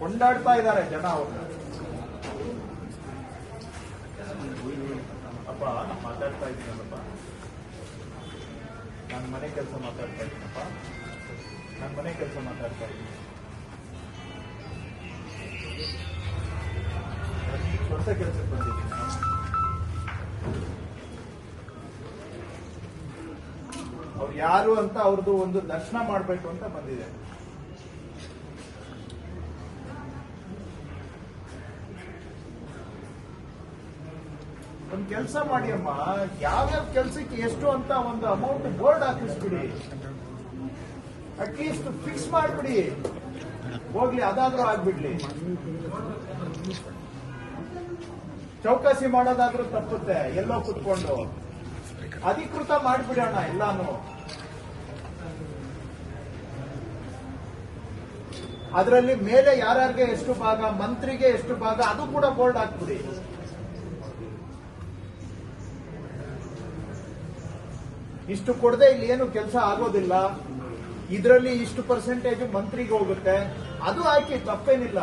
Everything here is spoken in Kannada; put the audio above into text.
ಕೊಂಡಾಡ್ತಾ ಇದ್ದಾರೆ ಜನ ಅವ್ರನ್ನ ಅಪ್ಪ, ನಾನು ಮಾತಾಡ್ತಾ ಇದ್ದೀನಲ್ಲಪ್ಪ. ನಾನು ಮನೆ ಕೆಲಸ ಮಾತಾಡ್ತಾ ಇದ್ದೀನಪ್ಪ. ನಾನು ಮನೆ ಕೆಲಸ ಮಾತಾಡ್ತಾ ಇದ್ದೀನಿ. ಹೊಸ ಕೆಲಸಕ್ಕೆ ಬಂದಿದ್ದೀನಿ. ಅವ್ರು ಯಾರು ಅಂತ ಅವ್ರದ್ದು ಒಂದು ದರ್ಶನ ಮಾಡಬೇಕು ಅಂತ ಬಂದಿದೆ. ಒಂದು ಕೆಲಸ ಮಾಡಿ ಅಮ್ಮ ಯಾವ್ಯಾವ ಕೆಲಸಕ್ಕೆ ಎಷ್ಟು ಅಂತ ಒಂದು ಅಮೌಂಟ್ ಬೋರ್ಡ್ ಹಾಕಿಸ್ಬಿಡಿ. ಅಟ್ಲೀಸ್ಟ್ ಫಿಕ್ಸ್ ಮಾಡ್ಬಿಡಿ. ಹೋಗ್ಲಿ, ಅದಾದ್ರೂ ಆಗ್ಬಿಡ್ಲಿ. ಚೌಕಾಸಿ ಮಾಡೋದಾದ್ರೂ ತಪ್ಪುತ್ತೆ, ಎಲ್ಲೋ ಕುತ್ಕೊಂಡು. ಅಧಿಕೃತ ಮಾಡ್ಬಿಡೋಣ ಎಲ್ಲಾನು. ಅದರಲ್ಲಿ ಮೇಲೆ ಯಾರ್ಯಾರಿಗೆ ಎಷ್ಟು ಭಾಗ, ಮಂತ್ರಿಗೆ ಎಷ್ಟು ಭಾಗ, ಅದು ಕೂಡ ಬೋರ್ಡ್ ಹಾಕ್ಬಿಡಿ. ಇಷ್ಟು ಕೊಡದೆ ಇಲ್ಲಿ ಏನು ಕೆಲಸ ಆಗೋದಿಲ್ಲ. ಇದರಲ್ಲಿ ಇಷ್ಟು ಪರ್ಸೆಂಟೇಜ್ ಮಂತ್ರಿಗೆ ಹೋಗುತ್ತೆ. ಅದು ಆಯ್ಕೆ ತಪ್ಪೇನಿಲ್ಲ.